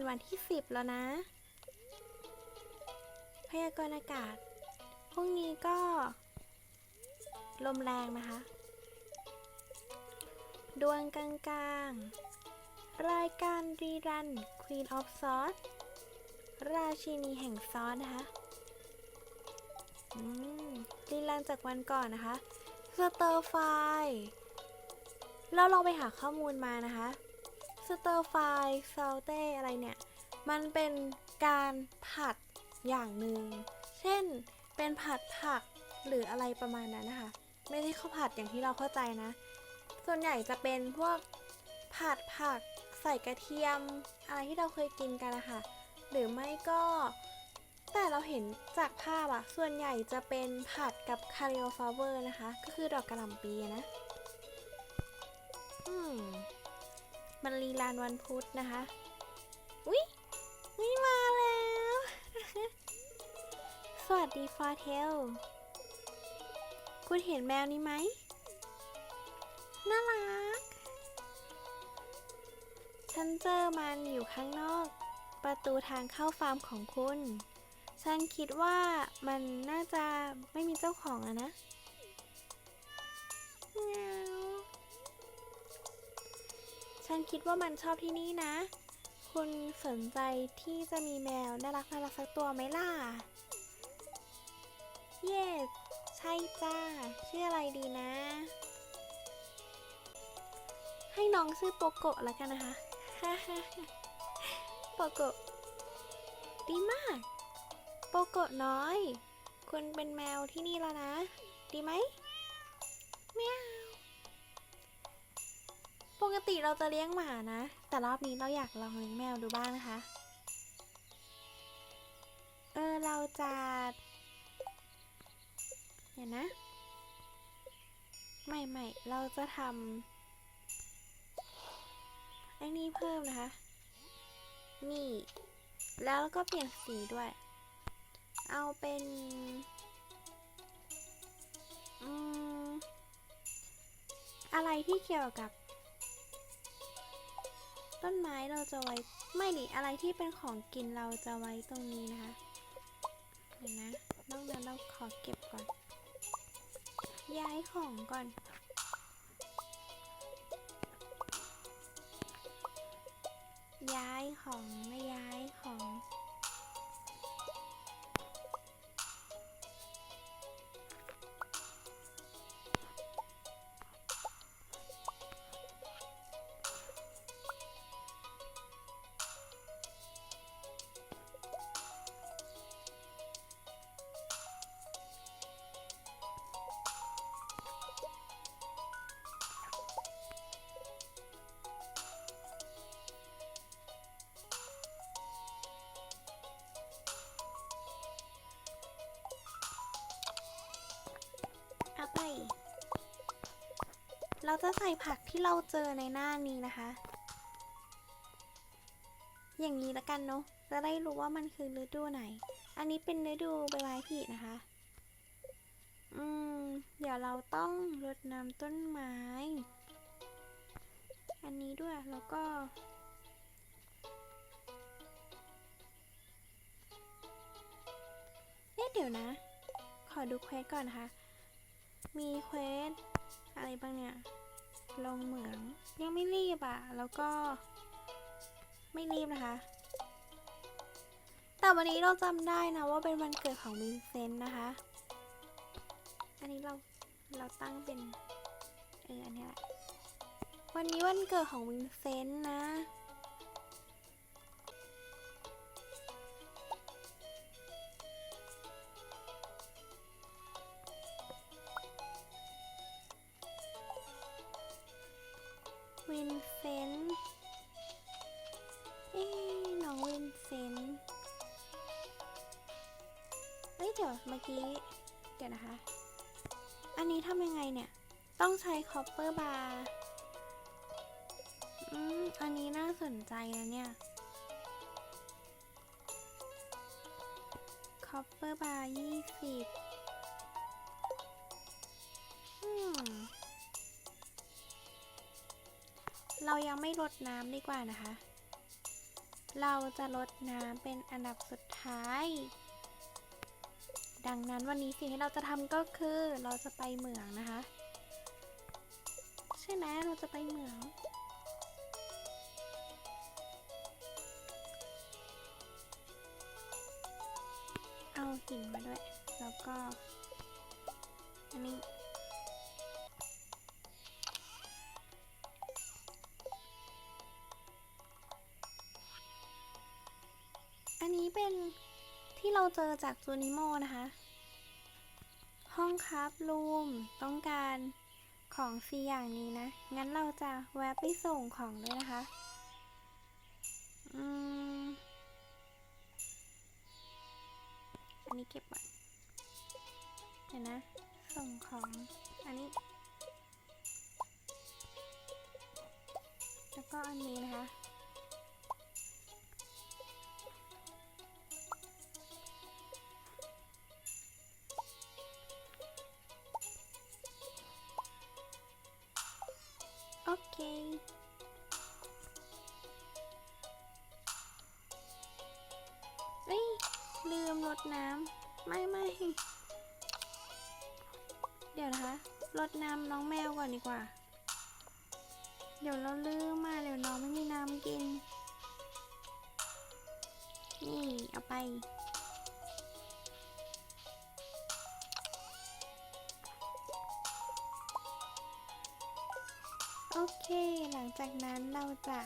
เป็นวันที่ 10 แล้วนะ พยากรณ์อากาศ พรุ่งนี้ก็ ลมแรงนะคะ ดวงกลางๆ รายการรีรัน Queen of Sauce ราชินีแห่งซอสนะคะอืมรีรันจากวันก่อนนะคะสเตอร์ไฟเราลองไปหาข้อมูลมานะคะ สเตอร์ไฟซอลเต้อะไรเนี่ย มันเป็นการผัดอย่างหนึ่ง เช่น เป็นผัดผักหรืออะไรประมาณนั้นนะคะ ไม่ได้ข้าวผัดอย่างที่เราเข้าใจนะ ส่วนใหญ่จะเป็นพวกผัดผักใส่กระเทียม อะไรที่เราเคยกินกันนะคะหรือไม่ก็ แต่เราเห็นจากภาพอะส่วนใหญ่จะเป็นผัดกับคาริโอฟาเวอร์นะคะ ก็คือดอกกระหล่ำปีอะนะ อืม มันรีลานวันพุธนะคะ อุ๊ยนี่มาแล้ว สวัสดีฟาเทล คุณเห็นแมวนี้ไหม น่ารัก ฉันเจอมันอยู่ข้างนอก ประตูทางเข้าฟาร์มของคุณ ฉันคิดว่ามันน่าจะไม่มีเจ้าของอะนะเมียว ฉันคิดว่ามันชอบที่นี่นะ คุณสนใจที่จะมีแมวน่ารักน่ารักสักตัวไหมล่ะ เยสใช่จ้า ชื่ออะไรดีนะ ให้น้องชื่อโปโกะแล้วกันนะคะโปโกะดีมาก โปโกะน้อย คุณเป็นแมวที่นี่แล้วนะ ดีไหมแมว ปกติเราจะเลี้ยงหมานะ แต่รอบนี้เราอยากลองเลี้ยงแมวดูบ้างนะคะ เออเราจะเดี๋ยวนะไม่ไม่เราจะทำไอ้นี่เพิ่มนะคะ นี่ แล้วก็เปลี่ยนสีด้วย เอาเป็น อืม อะไรที่เกี่ยวกับ ต้นไม้เราจะไว้ไม่ดิอะไรที่เป็นของกินเราจะไว้ตรงนี้นะคะเดี๋ยวนะนอกนั้นเราขอเก็บก่อน ย้ายของก่อน ย้ายของไม่ย้ายของ เราจะใส่ผักที่เราเจอในหน้านี้นะคะ อย่างนี้ละกันเนาะ จะได้รู้ว่ามันคือฤดูไหน อันนี้เป็นฤดูใบไม้ผลินะคะ อืม เดี๋ยวเราต้องรดน้ำต้นไม้ อันนี้ด้วย แล้วก็เอ๊ะเดี๋ยวนะ ขอดูเควสก่อนนะคะ มีเควสอะไรบ้างเนี่ย ลงเหมืองยังไม่รีบอะ่ะแล้วก็ ไม่รีบนะคะ แต่วันนี้เราจำได้นะว่าเป็นวันเกิดของวินเซนต์นะคะ อันนี้เราเราตั้งเป็นเอออันนี้แหละวันนี้วันเกิดของวินเซนต์นะ วินเซนต์เอ๊ะน้องวินเซนต์เอ้ยเดี๋ยวเมื่อกี้ เดี๋ยวนะคะ อันนี้ทำยังไงเนี่ย ต้องใช้คอปเปอร์บาร์อืม อันนี้น่าสนใจนะเนี่ยคอปเปอร์บาร์ยี่สิบ เรายังไม่รดน้ำดีกว่านะคะ เราจะลดน้ำเป็นอันดับสุดท้าย ดังนั้นวันนี้สิ่งที่เราจะทำก็คือเราจะไปเหมืองนะคะ ใช่ไหมเราจะไปเหมืองเอาหินมาด้วย แล้วก็ อันนี้ นี้เป็นที่เราเจอจากจูนิโมนะคะ ห้องครับรูมต้องการของสี่อย่างนี้นะ งั้นเราจะแวะไปส่งของด้วยนะคะ อืม อันนี้เก็บไว้เดี๋ยวนะ ส่งของ อันนี้ แล้วก็อันนี้นะคะ น้ำไม่ไม่เดี๋ยวนะคะรดน้ำน้องแมวก่อนดีกว่า เดี๋ยวเราลืมมาเดี๋ยวน้องไม่มีน้ำกิน นี่เอาไป โอเคหลังจากนั้นเราจะ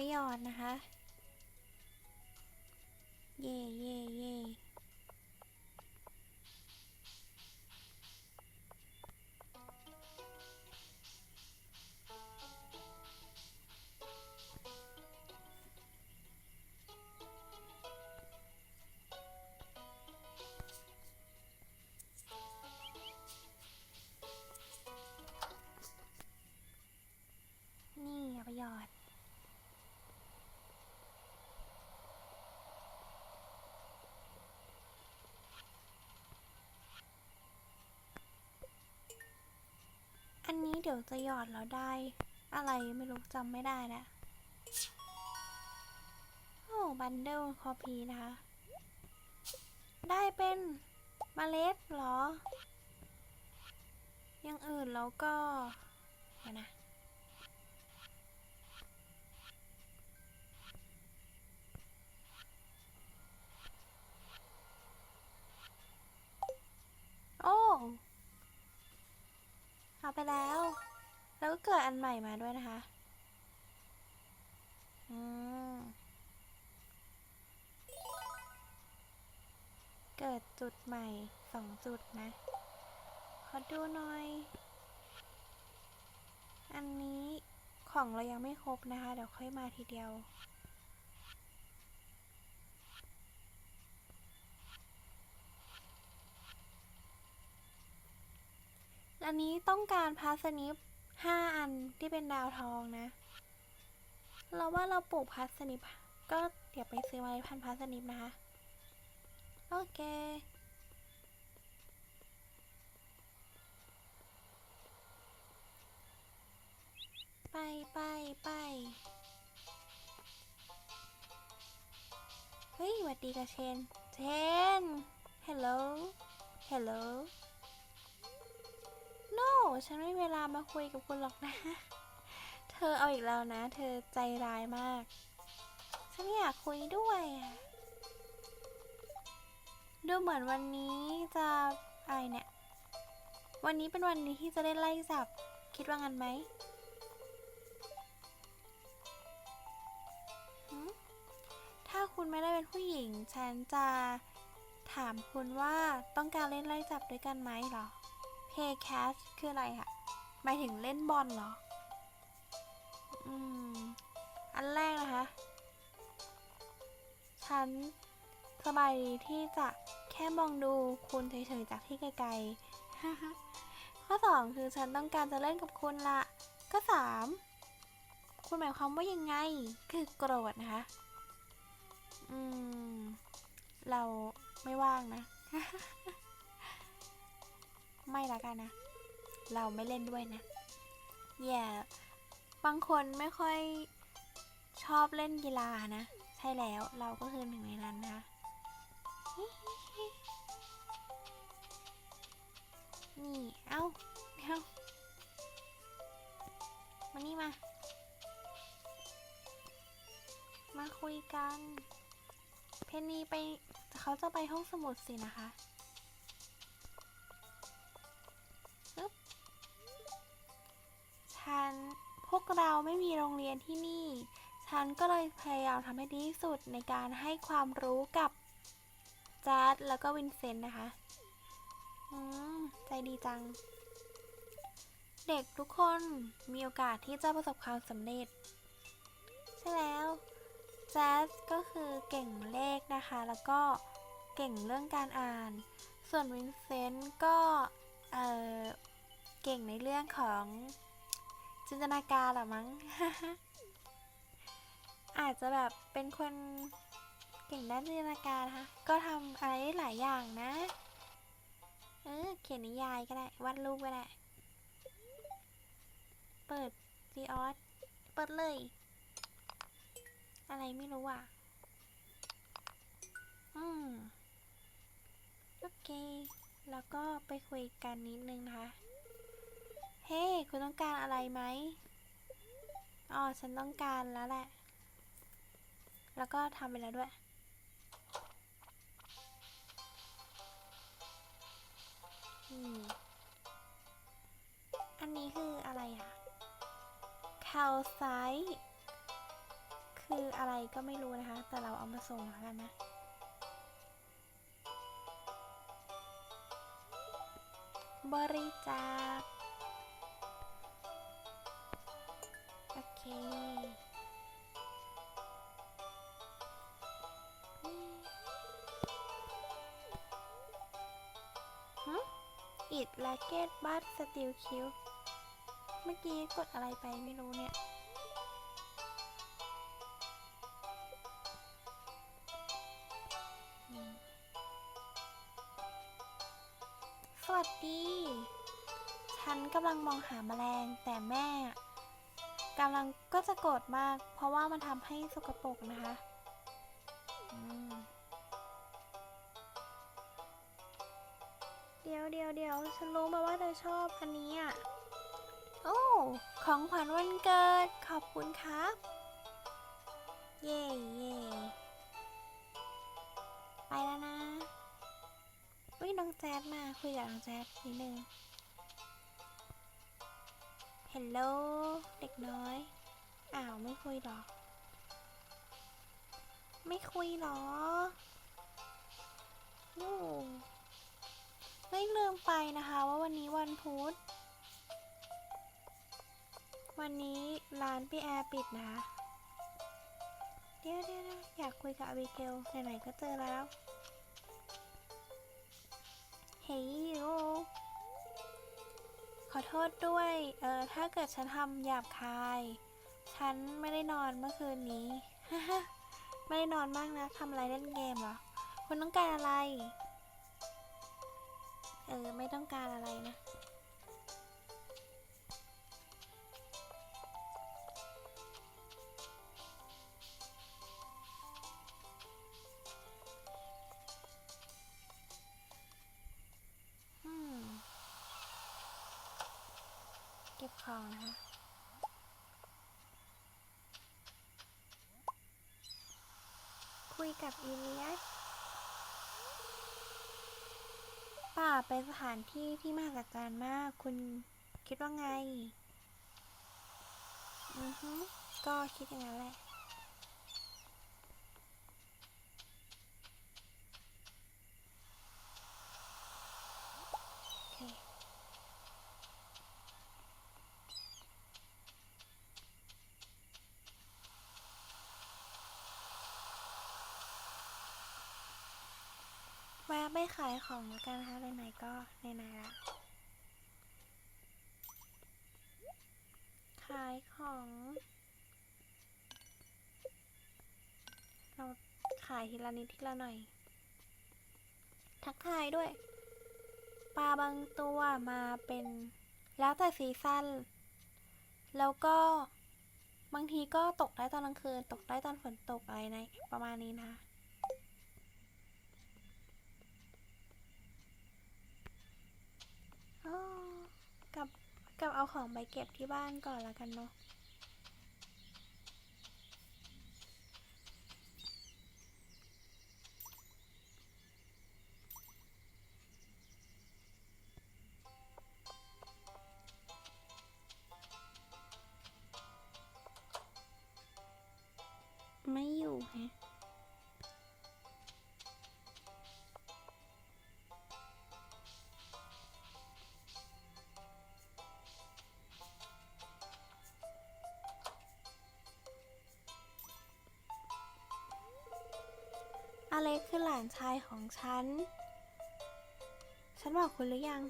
ไปหยอนนะคะ เย่เย่ ดี๋ยวจะหยอดแล้วได้ อะไรไม่รู้จำไม่ได้นะโอ้บันเดิลคอพีนะคะ ได้เป็นเมล็ดหรออยังอื่นแล้วก็เดี๋ยวนะ โอ้ เอาไปแล้ว แล้วก็เกิดอันใหม่มาด้วยนะคะ อืม เกิดจุดใหม่สองจุดนะ ขอดูหน่อย อันนี้ของเรายังไม่ครบนะคะ เดี๋ยวค่อยมาทีเดียว อันนี้ต้องการพาสนิปห้าอันที่เป็นดาวทองนะ เราว่าเราปลูกพาสนิปก็เดี๋ยวไปซื้อเมาพันพาสนิปนะคะ โอเคไปไปไปเฮ้ยหวัดดีกับเชน เชน hello hello no ฉันไม่มีเวลามาคุยกับคุณหรอกนะ เธอเอาอีกแล้วนะ เธอใจร้ายมาก ฉันอยากคุยด้วยดูเหมือนวันนี้จะอะไรเนี่ย วันนี้เป็นวันนี้ที่จะได้ไล่จับ คิดว่างั้นไหมถ้าคุณไม่ได้เป็นผู้หญิง ฉันจะถามคุณว่าต้องการเล่นไล่จับด้วยกันไหมหรอ Play catch คืออะไรอะหมายถึงเล่นบอลเหรอ อืม อันแรกนะคะ ฉันสบายดีที่จะแค่มองดูคุณเฉยๆจากที่ไกลๆ ข้อ 2 คือฉันต้องการจะเล่นกับคุณละข้อ3คุณหมายความว่ายังไง คือโกรธนะคะ อืม เราไม่ว่างนะ ไม่ละกันนะ เราไม่เล่นด้วยนะอย่าบางคนไม่ค่อยชอบเล่นกีฬานะ ใช่แล้วเราก็คือหนึ่งในนั้นนะนี่ เอ้าเอ้ามานี่มา มาคุยกัน เพนนีไปเขาจะไปห้องสมุดสินะคะ ฉันพวกเราไม่มีโรงเรียนที่นี่ ฉันก็เลยพยายามทำให้ดีที่สุดในการให้ความรู้กับจัดแล้วก็วินเซนต์นะคะ อืม ใจดีจัง เด็กทุกคนมีโอกาสที่จะประสบความสำเร็จ ใช่แล้วแจ๊สก็คือเก่งเลขนะคะ แล้วก็เก่งเรื่องการอ่าน ส่วนวินเซนต์ก็ เออเก่งในเรื่องของ จินตนาการหรอมั้ง อาจจะแบบเป็นคนเก่งด้านจินตนาการนะคะก็ทำอะไรหลายอย่างนะ เออเขียนนิยายก็ได้วาดรูปก็ได้ เปิดซีออสเปิดเลย อะไรไม่รู้อะ อืม โอเค แล้วก็ไปคุยกันนิดนึงนะคะ เฮ้ คุณต้องการอะไรไหมอ๋อ ฉันต้องการแล้วแหละ แล้วก็ทำไปแล้วด้วยอืมอันนี้คืออะไรอะคาไซคืออะไรก็ไม่รู้นะคะ แต่เราเอามาส่งแล้วกันนะบริจาค ฮะอิดแลกเกตบัตสติลคิว เมื่อกี้กดอะไรไปไม่รู้เนี่ย สวัสดี ฉันกำลังมองหาแมลงแต่แม่ กำลังก็จะโกรธมาก เพราะว่ามันทำให้สกปรกนะคะเดี๋ยวเดี๋ยวเดี๋ยวฉันรู้มาว่าเธอชอบอันนี้อะ โอ้ ของขวัญวันเกิด ขอบคุณครับ เย่เย่ไปแล้วนะอุ้ยน้องแจ๊ดมาคุยกับน้องแจ๊ดนิดนึง เฮลโลเด็กน้อย อ้าวไม่คุยหรอ ไม่คุยหรอโอ้ไม่ลืมไปนะคะว่าวันนี้วันพุธ วันนี้ร้านพี่แอร์ปิดนะ เดี๋ยวเดี๋ยวเดี๋ยวอยากคุยกับอบิเกลไหนๆก็เจอแล้ว เฮ้ยโอ ขอโทษด้วย เออ ถ้าเกิดฉันทำหยาบคาย ฉันไม่ได้นอนเมื่อคืนนี้ไม่ได้นอนมากนะทำอะไรเล่นเกมเหรอ คุณต้องการอะไร เออ ไม่ต้องการอะไรนะ กับอีเลียสป่าเป็นสถานที่ที่มหัศจรรย์มาก คุณคิดว่าไง อือฮึก็คิดอย่างนั้นแหละ แวะไปขายของแล้วกันนะคะไหนๆก็ไหนๆละขายของ เราขายทีละนิดทีละหน่อย ทักทายด้วย ปลาบางตัวมาเป็นแล้วแต่ซีซั่น แล้วก็บางทีก็ตกได้ตอนกลางคืน ตกได้ตอนฝนตกอะไรในประมาณนี้นะ กับเอาของไปเก็บที่บ้านก่อนละกันเนาะ คือหลานชายของฉัน ฉันบอกคุณหรือยัง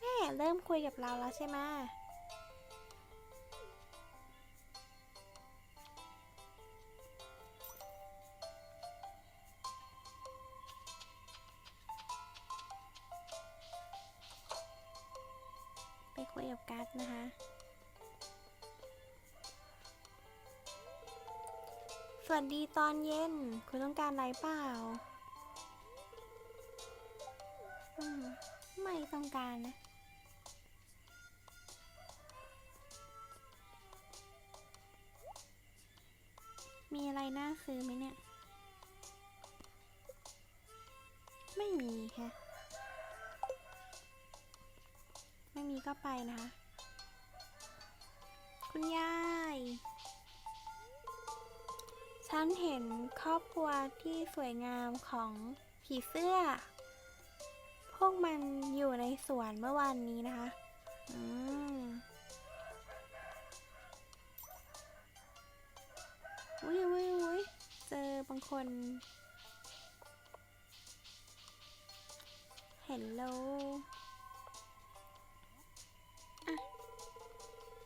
แม่เริ่มคุยกับเราแล้วใช่ไหม ตอนเย็น คุณต้องการอะไรเปล่า ไม่ต้องการนะ มีอะไรน่าซื้อไหมเนี่ย ไม่มีค่ะ ไม่มีก็ไปนะคะ คุณยาย ฉันเห็นครอบครัวที่สวยงามของผีเสื้อ พวกมันอยู่ในสวนเมื่อวานนี้นะคะ อืมอุ้ยอุ้ยอุ้ยเจอบางคน เห็นโลอะ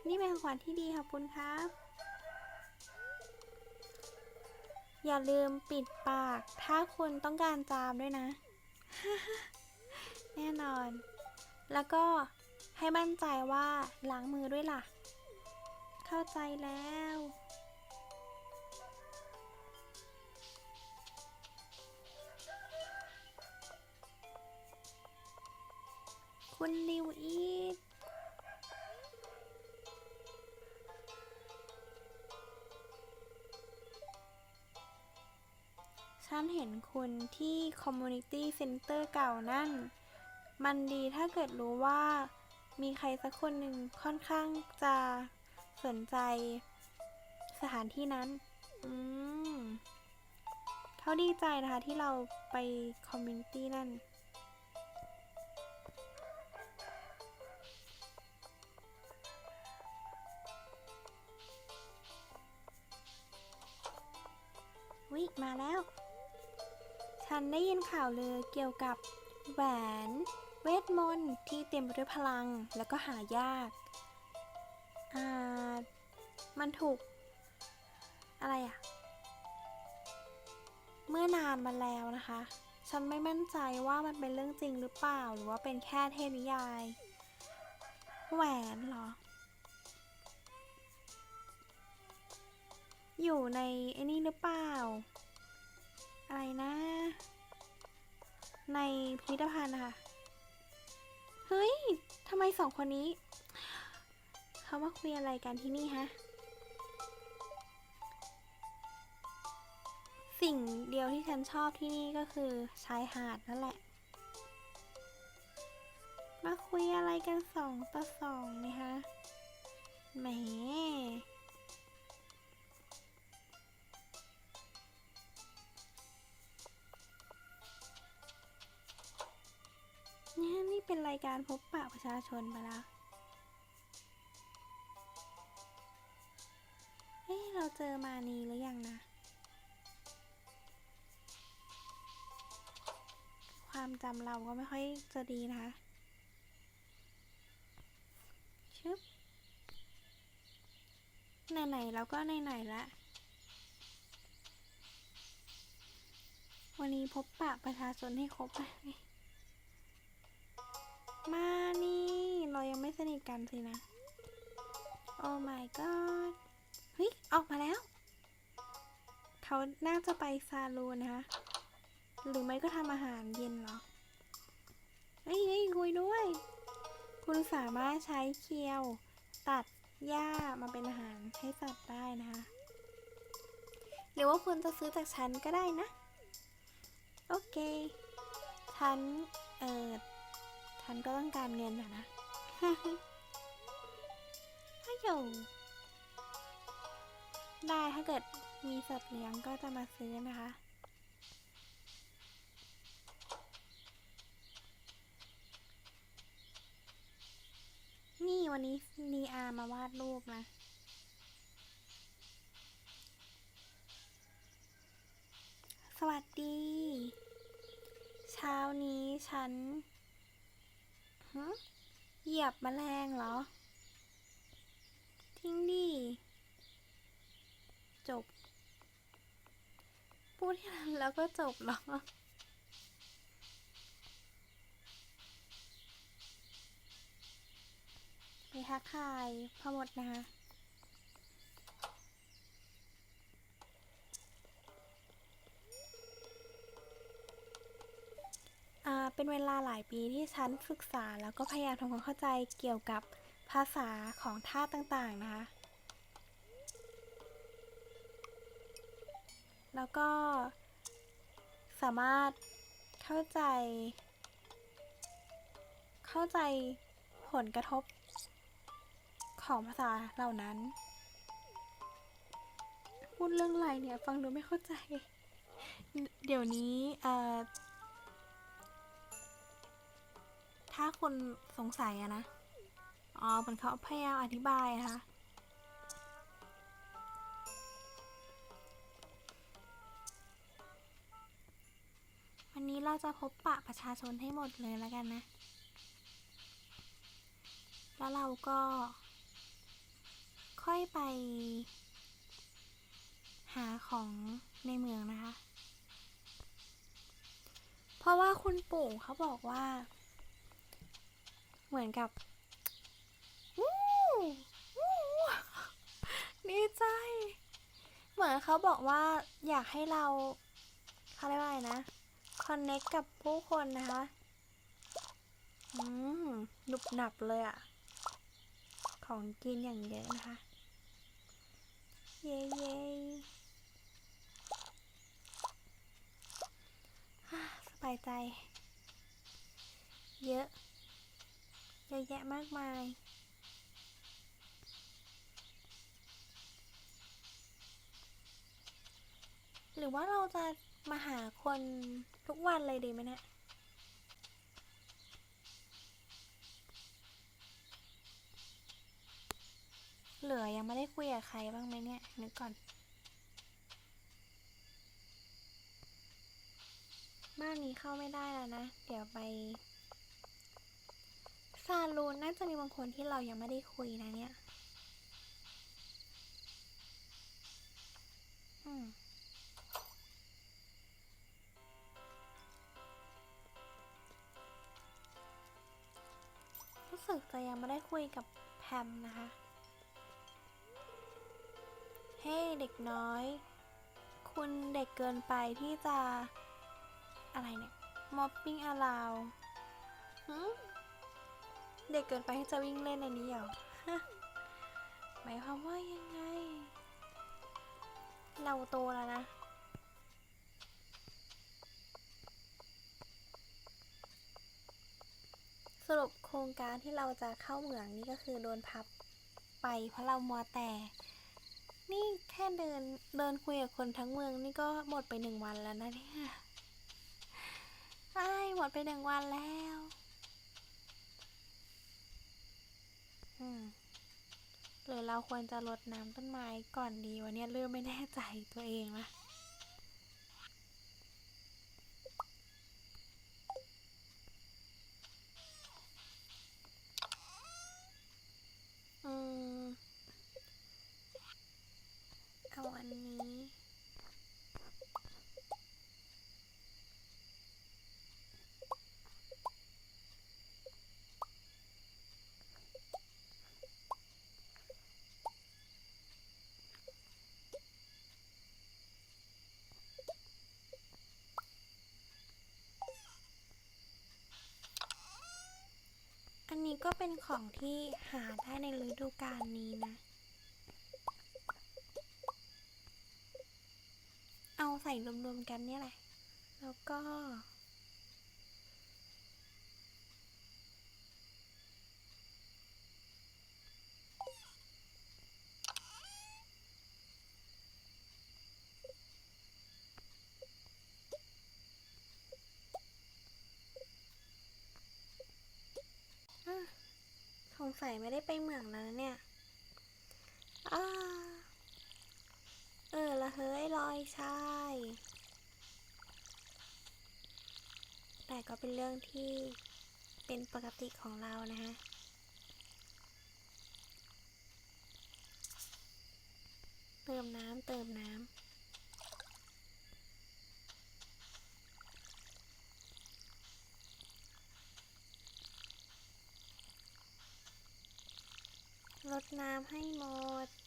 นี่เป็นของขวัญที่ดีขอบคุณครับ อย่าลืมปิดปาก ถ้าคุณต้องการจามด้วยนะ แน่นอน แล้วก็ให้มั่นใจว่าล้างมือด้วยล่ะ เข้าใจแล้วคุณลิวอีท ฉันเห็นคุณที่ Community Center เก่านั่น มันดีถ้าเกิดรู้ว่า มีใครสักคนหนึ่งค่อนข้างจะสนใจสถานที่นั้น อืมเขาดีใจนะคะที่เราไป Community นั่นวิมาแล้ว ฉันได้ยินข่าวเลือเกี่ยวกับ แหวน เวทมนต์ที่เต็มไปด้วยพลังแล้วก็หายาก อ่า มันถูก อะไรอะเมื่อนานมาแล้วนะคะ ฉันไม่มั่นใจว่ามันเป็นเรื่องจริงหรือเปล่าหรือว่าเป็นแค่เทพนิยาย แหวนเหรอ อยู่ในไอ้นี่หรือเปล่า อะไรนะ ในพิพิธภัณฑ์นะคะ เฮ้ยทำไมสองคนนี้ เขามาคุยอะไรกันที่นี่ฮะ สิ่งเดียวที่ฉันชอบที่นี่ก็คือชายหาดนั่นแหละ มาคุยอะไรกันสองต่อสองเนี่ยฮะแหม เนี่ยนี่เป็นรายการพบปะประชาชนไปล้วเฮ้ยเราเจอมานีหรือยังนะ ความจำเราก็ไม่ค่อยจะดีนะคะชึบไหนๆเราก็ไหนๆละวันนี้พบปะประชาชนให้ครบไป มานี่ เรายังไม่สนิทกันสินะ โอ้ my god เฮ้ย ออกมาแล้ว เขาน่าจะไปซาลูนนะคะ หรือไม่ก็ทำอาหารเย็นเหรอเฮ้ยเฮ้ยคุยด้วย คุณสามารถใช้เคียว ตัดหญ้ามาเป็นอาหารให้สัตว์ได้นะคะ หรือว่าคุณจะซื้อจากฉันก็ได้นะ โอเค ฉัน เอ่อ ฉันก็ต้องการเงินอะนะฮัลโหลได้ถ้าเกิดมีสัตว์เลี้ยงก็จะมาซื้อนะคะ นี่วันนี้นีอามาวาดรูปนะสวัสดี เช้านี้ฉัน หึเหยียบแมลงเหรอ ทิ้งดิ จบ พูดแค่นั้นแล้วก็จบเหรอไปทักทายพอหมดนะคะ เป็นเวลาหลายปีที่ฉันศึกษาแล้วก็พยายามทำความเข้าใจเกี่ยวกับภาษาของท่าตุต่างๆนะคะ แล้วก็สามารถเข้าใจ เข้าใจผลกระทบของภาษาเหล่านั้น พูดเรื่องอะไรเนี่ย ฟังดูไม่เข้าใจ เดี๋ยวนี้ ถ้าคนสงสัยอะนะ อ๋อเหมือนเขาพยายามอธิบายนะคะวันนี้เราจะพบปะประชาชนให้หมดเลยแล้วกันนะ แล้วเราก็ ค่อยไป หาของในเมืองนะคะ เพราะว่าคุณปู่เขาบอกว่า เหมือนกับวู้วู้ดีใจ เหมือนเขาบอกว่าอยากให้เราเขาเรียกว่าอะไรนะคอนเน็กกับผู้คนนะคะ อืมหนุบหนับเลยอะของกินอย่างเยอะนะคะ เย้เย้สบายใจ เยอะ เยอะแยะมากมาย หรือว่าเราจะมาหาคนทุกวันเลยดีไหมเนี่ยเหลือยังไม่ได้คุยกับใครบ้างไหมเนี่ย นึกก่อน บ้านนี้เข้าไม่ได้แล้วนะ เดี๋ยวไป ซาลูนน่าจะมีบางคนที่เรายังไม่ได้คุยนะเนี่ยอืมรู้สึกจะยังไม่ได้คุยกับแพมนะคะ เฮ้เด็กน้อย คุณเด็กเกินไปที่จะ อะไรเนี่ย มอปปิ้งอลาวหื เด็กเกินไปที่จะวิ่งเล่นในนี้เหรอหมายความว่ายังไง เราโตแล้วนะ สรุปโครงการที่เราจะเข้าเหมืองนี่ก็คือโดนพับไปเพราะเรามัวแต่ นี่แค่เดินเดินคุยกับคนทั้งเมืองนี่ก็หมดไปหนึ่งวันแล้วนะเนี่ยไอ้หมดไปหนึ่งวันแล้ว อืมหรือเราควรจะรดน้ำต้นไม้ก่อนดีวันนี้เริ่มไม่แน่ใจตัวเองละอืม เอาอันนี้ นี้ก็เป็นของที่หาได้ในฤดูกาลนี้นะ เอาใส่รวมๆกันเนี่ยแหละ แล้วก็ งสัยไม่ได้ไปเหมืองแล้วเนี่ยอ้าเออละเฮ้ยลอยชาย แต่ก็เป็นเรื่องที่เป็นปกติของเรานะฮะเติมน้ำเติมน้ำ ดน้ำให้หมด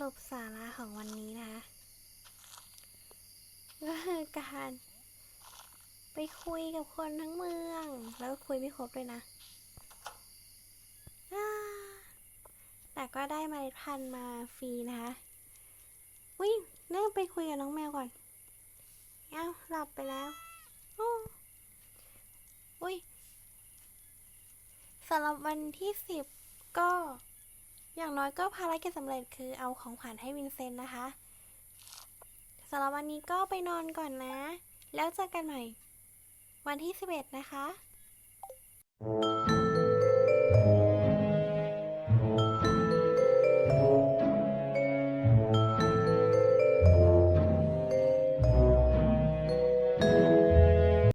รุปสาระของวันนี้นะคะก็คือการ ไปคุยกับคนทั้งเมือง แล้วคุยไม่ครบด้วยนะ แต่ก็ได้มาพันมาฟรีนะคะอุ้ยเริ่มไปคุยกับน้องแมวก่อน เอ้าหลับไปแล้วโอ้อุ้ยสำหรับวันที่สิบก็ อย่างน้อยก็ภารกิจสำเร็จคือเอาของขวัญให้วินเซนต์นะคะสำหรับวันนี้ก็ไปนอนก่อนนะ แล้วเจอกันใหม่ วันที่ 11 นะคะ